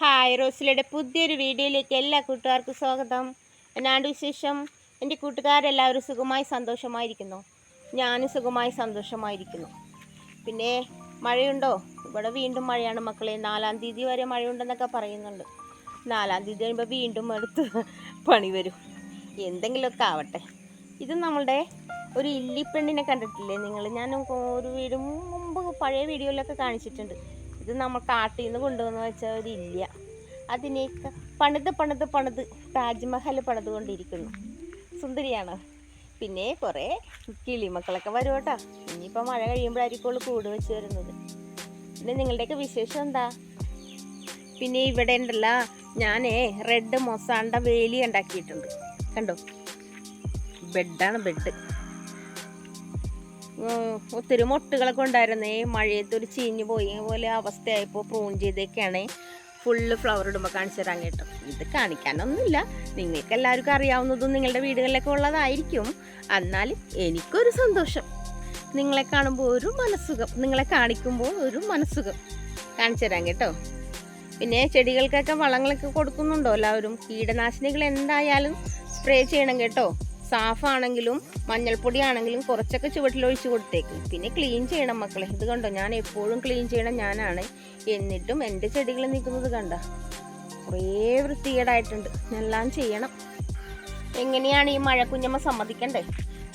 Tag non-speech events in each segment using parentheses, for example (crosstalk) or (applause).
Hi റോസിലയുടെ പുതിയൊരു വീഡിയോയിലേക്ക് എല്ലാ കൂട്ടുകാർക്കും സ്വാഗതം. എന്നാണ്ട് വിശേഷം? എന്റെ കൂട്ടുകാരെല്ലാവരും സുഖമായി സന്തോഷമായിരിക്കുന്നു. ഞാനും സുഖമായി സന്തോഷമായിരിക്കുന്നു. പിന്നെ മഴയുണ്ടോ? ഇവിടെ വീണ്ടും മഴയാണ് മക്കളെ. നാലാം തീയതി വരെ മഴയുണ്ടെന്നൊക്കെ പറയുന്നുണ്ട്. നാലാം തീയതി കഴിയുമ്പോൾ വീണ്ടും എടുത്ത് പണി വരും. എന്തെങ്കിലുമൊക്കെ ആവട്ടെ. ഇത് നമ്മളുടെ ഒരു ഇല്ലിപ്പെണ്ണിനെ കണ്ടിട്ടില്ലേ നിങ്ങൾ? ഞാൻ ഒരു വീടും മുമ്പ് പഴയ വീഡിയോയിലൊക്കെ കാണിച്ചിട്ടുണ്ട്. ഇത് നമ്മൾ കാട്ടിൽ നിന്ന് കൊണ്ടുവന്ന് വെച്ച ഒരു ഇല്ല അതിനേക്ക് പണിത് പണിത് പണിത് താജ്മഹൽ പണിതുകൊണ്ടിരിക്കുന്നു. സുന്ദരിയാണ്. പിന്നെ കുറേ കിളിമക്കളൊക്കെ വരും കേട്ടോ ഇനിയിപ്പോൾ മഴ കഴിയുമ്പോഴായിരിക്കുള്ളൂ കൂട് വെച്ച് വരുന്നത്. പിന്നെ നിങ്ങളുടെയൊക്കെ വിശേഷം എന്താ? പിന്നെ ഇവിടെ ഉണ്ടല്ലോ ഞാനേ റെഡ് മൊസാണ്ട വേലി ഉണ്ടാക്കിയിട്ടുണ്ട്. കണ്ടോ? ബെഡാണ് ബെഡ്. ഒത്തിരി മൊട്ടുകളൊക്കെ ഉണ്ടായിരുന്നേ. മഴയത്ത് ഒരു ചീഞ്ഞു പോയി. പോലെ അവസ്ഥയായപ്പോൾ പ്രൂൺ ചെയ്തേക്കാണ്. ഫുള്ള് ഫ്ലവർ ഇടുമ്പോൾ കാണിച്ചു തരാൻ കേട്ടോ. ഇത് കാണിക്കാനൊന്നുമില്ല. നിങ്ങൾക്ക് എല്ലാവർക്കും അറിയാവുന്നതും നിങ്ങളുടെ വീടുകളിലൊക്കെ ഉള്ളതായിരിക്കും. എന്നാലും എനിക്കൊരു സന്തോഷം. നിങ്ങളെ കാണുമ്പോൾ ഒരു മനസ്സുഖം. നിങ്ങളെ കാണിക്കുമ്പോൾ ഒരു മനസ്സുഖം. കാണിച്ചു തരാം കേട്ടോ. പിന്നെ ചെടികൾക്കൊക്കെ വളങ്ങളൊക്കെ കൊടുക്കുന്നുണ്ടോ എല്ലാവരും? കീടനാശിനികൾ എന്തായാലും സ്പ്രേ ചെയ്യണം കേട്ടോ. സാഫാണെങ്കിലും മഞ്ഞൾപ്പൊടി ആണെങ്കിലും കുറച്ചൊക്കെ ചുവട്ടിൽ ഒഴിച്ച് കൊടുത്തേക്ക്. പിന്നെ ക്ലീൻ ചെയ്യണം മക്കളെ. ഇത് കണ്ടോ? ഞാൻ എപ്പോഴും ക്ലീൻ ചെയ്യണം ഞാനാണ്. എന്നിട്ടും എന്റെ ചെടികൾ നിൽക്കുന്നത് കണ്ട. കുറേ വൃത്തികേടായിട്ടുണ്ട്. എല്ലാം ചെയ്യണം. എങ്ങനെയാണ് ഈ മഴ കുഞ്ഞമ്മ സമ്മതിക്കണ്ടേ?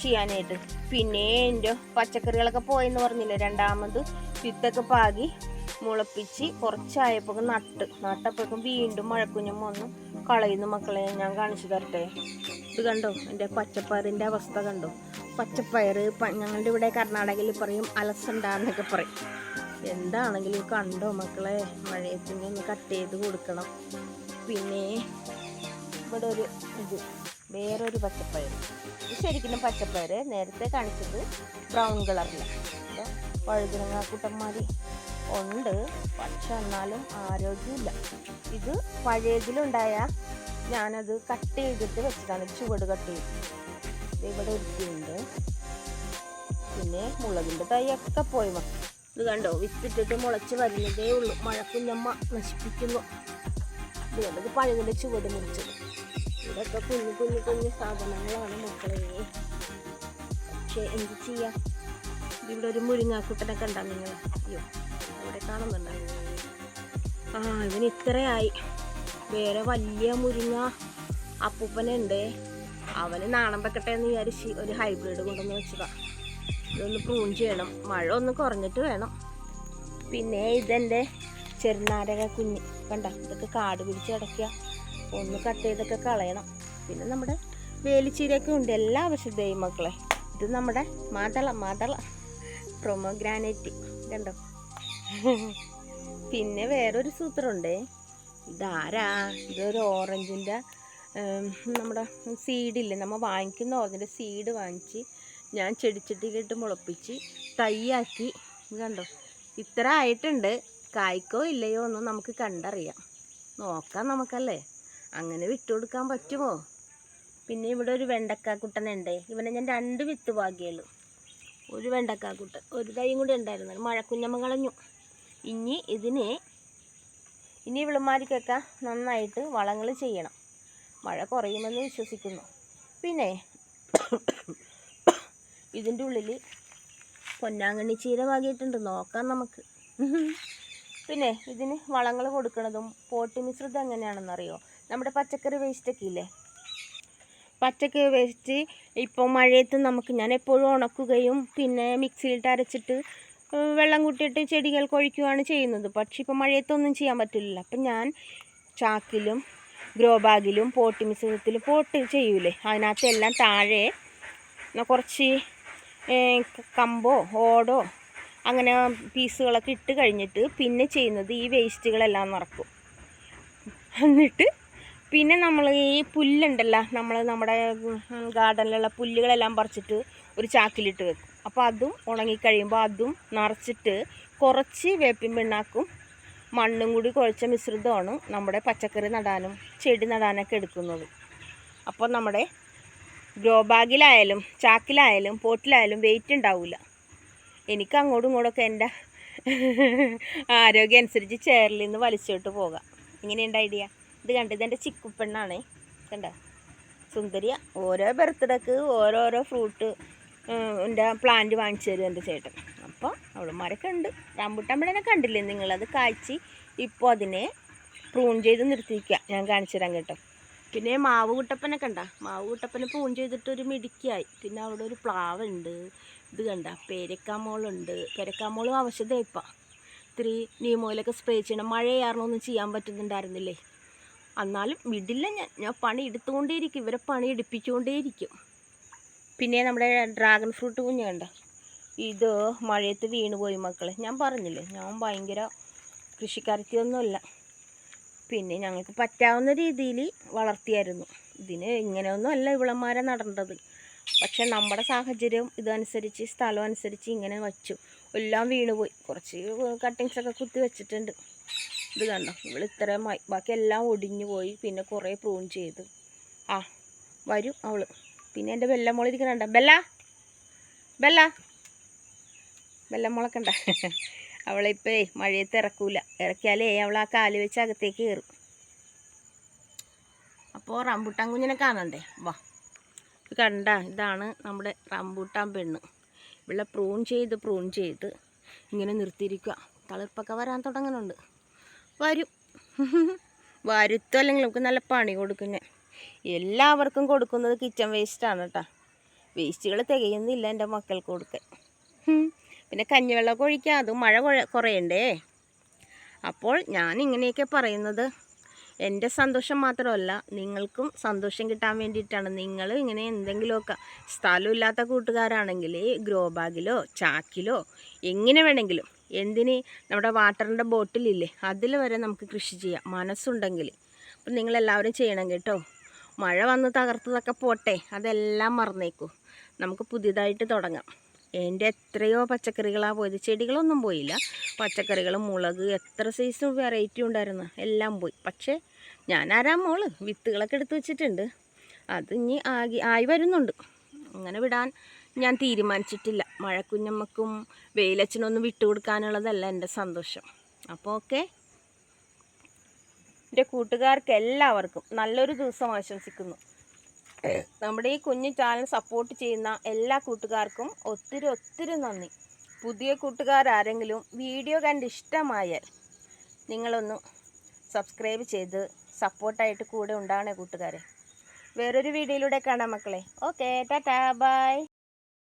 ചെയ്യാനായിട്ട്. പിന്നെ എന്റെ പച്ചക്കറികളൊക്കെ പോയെന്ന് പറഞ്ഞില്ലേ? രണ്ടാമത് വിത്തൊക്കെ പാകി മുളപ്പിച്ച് കുറച്ചായപ്പോൾ നട്ട്. നട്ടപ്പോഴേക്കും വീണ്ടും മഴക്കുഞ്ഞമ്മ ഒന്ന് കളയുന്നു മക്കളെ. ഞാൻ കാണിച്ചു തരട്ടെ. ഇത് കണ്ടോ? എന്റെ പച്ചപ്പയറിന്റെ അവസ്ഥ കണ്ടോ? പച്ചപ്പയർ ഞങ്ങളുടെ ഇവിടെ കർണാടകയിൽ പറയും അലസണ്ട എന്നൊക്കെ പറയും. എന്താണെങ്കിലും കണ്ടോ മക്കളെ? മഴയത്തിന് ഒന്ന് കട്ട് ചെയ്ത് കൊടുക്കണം. പിന്നെ ഇവിടെ ഒരു ഇത് വേറൊരു പച്ചപ്പയർ ഇത് ശരിക്കും പച്ചപ്പയർ നേരത്തെ കാണിച്ചത് ബ്രൗൺ കളറിലാണ് വഴുതിനങ്ങ കൂട്ടന്മാരി ഉണ്ട്. പക്ഷെ എന്നാലും ആരോഗ്യമില്ല. ഇത് പഴയതിലുണ്ടായ ഞാനത് കട്ട് ചെയ്തിട്ട് വെച്ചതാണ് ചുവട് കട്ട് ചെയ്ത് ഇവിടെ ഒരുത്തിയുണ്ട് പിന്നെ മുളകിന്റെ തൈയൊക്കെ പോയി മക്കൾ ഇത് കണ്ടോ? വിത്തിട്ടിട്ട് മുളച്ച് വരുന്നതേ ഉള്ളൂ. മഴക്കുഞ്ഞമ്മ നശിപ്പിക്കുന്നു. ഇതുകൊണ്ടത് കണ്ടോ ഇത് പഴകിന്റെ ചുവട് മുറിച്ചത്. ഇതൊക്കെ കുഞ്ഞു കുഞ്ഞു കുഞ്ഞു സാധനങ്ങളാണ് മക്കളെ. പക്ഷേ എന്ത് ചെയ്യാം? ഇവിടെ ഒരു മുരിങ്ങാക്കുട്ടനൊക്കെ ഉണ്ടാവും നിങ്ങൾ? അയ്യോ അവിടെ കാണുന്നുണ്ടോ? ആ ഇവന് ഇത്രയായി. വേറെ വലിയ മുരിങ്ങ അപ്പൂപ്പനുണ്ട്. അവന് നാണം വെക്കട്ടെ എന്ന് വിചാരിച്ച് ഒരു ഹൈബ്രിഡ് കൊണ്ടുവന്ന് വെച്ചതാ. ഇതൊന്ന് പ്രൂൺ ചെയ്യണം. മഴ ഒന്ന് കുറഞ്ഞിട്ട് വേണം. പിന്നെ ഇതെന്റെ ചെറുനാരക കുഞ്ഞ്. കണ്ട? ഇതൊക്കെ കാട് പിടിച്ച് കിടക്കുക. ഒന്ന് കട്ട് ചെയ്തൊക്കെ കളയണം. പിന്നെ നമ്മുടെ വേലിച്ചീരയൊക്കെ ഉണ്ട്. എല്ലാ ആവശ്യത്തെയും മക്കളെ. ഇത് നമ്മുടെ മാതള മാതള പ്രൊമോഗ്രാനൈറ്റ് കണ്ടോ? (laughs) പിന്നെ വേറൊരു സൂത്രമുണ്ടേ ഇതാരാ? ഇതൊരു ഓറഞ്ചിന്റെ നമ്മുടെ സീഡില്ലേ? നമ്മൾ വാങ്ങിക്കുന്ന ഓറഞ്ചിന്റെ സീഡ് വാങ്ങിച്ച് ഞാൻ ചെടിച്ചട്ടിയിലിട്ട് മുളപ്പിച്ച് തൈയാക്കി. കണ്ടോ? ഇത്ര ആയിട്ടുണ്ട്. കായ്ക്കോ ഇല്ലയോ എന്ന് നമുക്ക് കണ്ടറിയാം. നോക്കാം നമുക്കല്ലേ? അങ്ങനെ വിട്ടുകൊടുക്കാൻ പറ്റുമോ? പിന്നെ ഇവിടെ ഒരു വെണ്ടക്കാക്കുട്ടനുണ്ട് ഇവനെ ഞാൻ രണ്ട് വിത്ത് വാങ്ങിയുള്ളൂ. ഒരു വെണ്ടക്കാക്കുട്ടൻ ഒരു തൈയും കൂടി ഉണ്ടായിരുന്നു. മഴക്കുഞ്ഞമ്മ കളഞ്ഞു. ഇനി ഇതിന് ഇനി വിളമാരിക്കൊക്കെ നന്നായിട്ട് വളങ്ങൾ ചെയ്യണം. മഴ കുറയുമെന്ന് വിശ്വസിക്കുന്നു. പിന്നെ ഇതിന്റെ ഉള്ളിൽ പൊന്നാങ്കണ്ണി ചീര വാങ്ങിയിട്ടുണ്ട്. നോക്കാം നമുക്ക്. പിന്നെ ഇതിന് വളങ്ങൾ കൊടുക്കുന്നതും പോട്ടി മിശ്രിതം എങ്ങനെയാണെന്നറിയോ? നമ്മുടെ പച്ചക്കറി വേസ്റ്റൊക്കെ ഇല്ലേ? പച്ചക്കറി വേസ്റ്റ് ഇപ്പോൾ മഴയത്ത് നമുക്ക് ഞാൻ എപ്പോഴും ഉണക്കുകയും പിന്നെ മിക്സിയിലിട്ട് അരച്ചിട്ട് വെള്ളം കൂട്ടിയിട്ട് ചെടികൾക്ക് ഒഴിക്കുകയാണ് ചെയ്യുന്നത്. പക്ഷെ ഇപ്പോൾ മഴയത്തൊന്നും ചെയ്യാൻ പറ്റില്ല അപ്പം ഞാൻ ചാക്കിലും ഗ്രോ ബാഗിലും പോട്ടി മിശ്രിതത്തിലും പോട്ട് ചെയ്യൂലേ. അതിനകത്തെല്ലാം താഴെ കുറച്ച് കമ്പോ ഓടോ അങ്ങനെ പീസുകളൊക്കെ ഇട്ട് കഴിഞ്ഞിട്ട് പിന്നെ ചെയ്യുന്നത് ഈ വേസ്റ്റുകളെല്ലാം നിറക്കും. എന്നിട്ട് പിന്നെ നമ്മൾ ഈ പുല്ലുണ്ടല്ലോ. നമ്മൾ നമ്മുടെ ഗാർഡനിലുള്ള പുല്ലുകളെല്ലാം പറിച്ചിട്ട് ഒരു ചാക്കിലിട്ട് വെക്കും. അപ്പോൾ അതും ഉണങ്ങിക്കഴിയുമ്പോൾ അതും നിറച്ചിട്ട് കുറച്ച് വേപ്പിൻ പിണ്ണാക്കും മണ്ണും കൂടി കുഴച്ച മിശ്രിതമാണ് നമ്മുടെ പച്ചക്കറി നടാനും ചെടി നടാനൊക്കെ എടുക്കുന്നത്. അപ്പോൾ നമ്മുടെ ഗ്രോ ബാഗിലായാലും ചാക്കിലായാലും പോട്ടിലായാലും വെയിറ്റ് ഉണ്ടാവില്ല എനിക്ക് അങ്ങോട്ടും ഇങ്ങോട്ടൊക്കെ എന്റെ ആരോഗ്യം അനുസരിച്ച് ചേറിൽ നിന്ന് വലിച്ചോട്ട് പോകാം. ഇങ്ങനെയുണ്ട് ഐഡിയ ഇത് കണ്ടത് എന്റെ ചിക്കുപ്പെണ്ണാണേ കണ്ട? സുന്ദരിയ. ഓരോ ബർത്ത്ഡേക്ക് ഓരോരോ ഫ്രൂട്ട് എന്റെ പ്ലാന്റ് വാങ്ങിച്ചു തരും എന്റെ ചേട്ടൻ. അപ്പോൾ അവളുമാരൊക്കെ ഉണ്ട്. റംബുട്ടാമ്പഴനെ കണ്ടില്ലേ നിങ്ങളത് കാഴ്ച ഇപ്പോൾ അതിനെ പ്രൂൺ ചെയ്ത് നിർത്തിയിരിക്കുക ഞാൻ കാണിച്ചു തരാം കേട്ടോ. പിന്നെ മാവ് കുട്ടപ്പനെ കണ്ട. മാവ് കുട്ടപ്പനെ പ്രൂൺ ചെയ്തിട്ട് ഒരു മിടുക്കിയായി. പിന്നെ അവിടെ ഒരു പ്ലാവുണ്ട്. ഇത് കണ്ട. പേരക്കാമോളുണ്ട്. പേരക്കാമോളും ആവശ്യത ഇപ്പം. ഇത്തിരി നീമോയിലൊക്കെ സ്പ്രേ ചെയ്യണം. മഴ കാരണമൊന്നും ചെയ്യാൻ പറ്റുന്നുണ്ടായിരുന്നില്ലേ? എന്നാലും വിടില്ല ഞാൻ. ഞാൻ പണി എടുത്തുകൊണ്ടേയിരിക്കും. ഇവരെ പണി എടുപ്പിച്ചുകൊണ്ടേയിരിക്കും. പിന്നെ നമ്മുടെ ഡ്രാഗൺ ഫ്രൂട്ട് കുഞ്ഞ് കണ്ട? ഇത് മഴയത്ത് വീണുപോയി മക്കളെ. ഞാൻ പറഞ്ഞില്ലേ ഞാൻ ഭയങ്കര കൃഷിക്കാരത്തിയൊന്നുമല്ല. പിന്നെ ഞങ്ങൾക്ക് പറ്റാവുന്ന രീതിയിൽ വളർത്തിയായിരുന്നു. ഇതിന് ഇങ്ങനെയൊന്നും അല്ല ഇവിളന്മാരെ നടേണ്ടത് പക്ഷെ നമ്മുടെ സാഹചര്യം ഇതനുസരിച്ച് സ്ഥലം അനുസരിച്ച് ഇങ്ങനെ വച്ചു. എല്ലാം വീണുപോയി കുറച്ച് കട്ടിങ്സൊക്കെ കുത്തി വെച്ചിട്ടുണ്ട്. ഇത് കണ്ടോ? ഇവൾ ഇത്രയും ബാക്കി എല്ലാം ഒടിഞ്ഞു പോയി. പിന്നെ കുറേ പ്രൂൺ ചെയ്തു. ആ വരും അവൾ. പിന്നെ എന്റെ ബെല്ലമോൾ ഇരിക്കുന്നുണ്ട് ബെല്ല? ബെല്ല? ബെല്ലമോളൊക്കെ ഉണ്ട? (laughs) അവളെ ഇപ്പേ മഴയത്ത് ഇറക്കൂല. ഇറക്കിയാലേ അവൾ ആ കാൽ വെച്ച് അകത്തേക്ക് കയറും. അപ്പോൾ റംബൂട്ടാൻ കുഞ്ഞിനെ കാണണ്ടേ? വാ. ഇത് കണ്ട ഇതാണ് നമ്മുടെ റംബൂട്ടാൻ പെണ്ണ്. ഇവിടെ പ്രൂൺ ചെയ്ത് പ്രൂൺ ചെയ്ത് ഇങ്ങനെ നിർത്തിയിരിക്കുക തളിർപ്പൊക്കെ വരാൻ തുടങ്ങുന്നുണ്ട്. വരും. (laughs) വരുത്തും അല്ലെങ്കിൽ നമുക്ക് നല്ല പണി കൊടുക്കും ഞാൻ. എല്ലാവർക്കും കൊടുക്കുന്നത് കിച്ചൺ വേസ്റ്റാണ് കേട്ടോ വേസ്റ്റുകൾ തികയുന്നില്ല എന്റെ മക്കൾക്ക് കൊടുക്കാൻ പിന്നെ കഞ്ഞിവെള്ളമൊക്കെ ഒഴിക്കുക അതും മഴ കുറയണ്ടേ? അപ്പോൾ ഞാൻ ഇങ്ങനെയൊക്കെ പറയുന്നത് എന്റെ സന്തോഷം മാത്രമല്ല നിങ്ങൾക്കും സന്തോഷം കിട്ടാൻ വേണ്ടിയിട്ടാണ്. നിങ്ങൾ ഇങ്ങനെ എന്തെങ്കിലുമൊക്കെ സ്ഥലമില്ലാത്ത കൂട്ടുകാരാണെങ്കിൽ ഗ്രോ ബാഗിലോ ചാക്കിലോ എങ്ങനെ വേണമെങ്കിലും എന്തിന് നമ്മുടെ വാട്ടറിന്റെ ബോട്ടിലില്ലേ അതിൽ വരെ നമുക്ക് കൃഷി ചെയ്യാം. മനസ്സുണ്ടെങ്കിൽ. അപ്പം നിങ്ങളെല്ലാവരും ചെയ്യണം കേട്ടോ. മഴ വന്ന് തകർത്തതൊക്കെ പോട്ടെ അതെല്ലാം മറന്നേക്കൂ. നമുക്ക് പുതിയതായിട്ട് തുടങ്ങാം. എന്റെ എത്രയോ പച്ചക്കറികളാണ് പോയത്. ചെടികളൊന്നും പോയില്ല. പച്ചക്കറികൾ മുളക് എത്ര സൈസ് വെറൈറ്റി ഉണ്ടായിരുന്നു. എല്ലാം പോയി. പക്ഷേ ഞാൻ ആരാ മോൾ? വിത്തുകളൊക്കെ എടുത്തു വെച്ചിട്ടുണ്ട്. അത് ഇനി ആകി ആയി വരുന്നുണ്ട്. അങ്ങനെ വിടാൻ ഞാൻ തീരുമാനിച്ചിട്ടില്ല. മഴക്കുഞ്ഞമ്മക്കും വെയിലച്ഛനൊന്നും വിട്ടുകൊടുക്കാനുള്ളതല്ല എന്റെ സന്തോഷം. അപ്പോൾ ഓക്കെ. എന്റെ കൂട്ടുകാർക്ക് എല്ലാവർക്കും നല്ലൊരു ദിവസം ആശംസിക്കുന്നു. നമ്മുടെ ഈ കുഞ്ഞു ചാനൽ സപ്പോർട്ട് ചെയ്യുന്ന എല്ലാ കൂട്ടുകാർക്കും ഒത്തിരി ഒത്തിരി നന്ദി. പുതിയ കൂട്ടുകാരാരെങ്കിലും വീഡിയോ കണ്ട് ഇഷ്ടമായാൽ നിങ്ങളൊന്ന് സബ്സ്ക്രൈബ് ചെയ്ത് സപ്പോർട്ടായിട്ട് കൂടെ ഉണ്ടാകണേ കൂട്ടുകാരെ. വേറൊരു വീഡിയോയിലൂടെ കാണാം മക്കളെ. Okay tata bye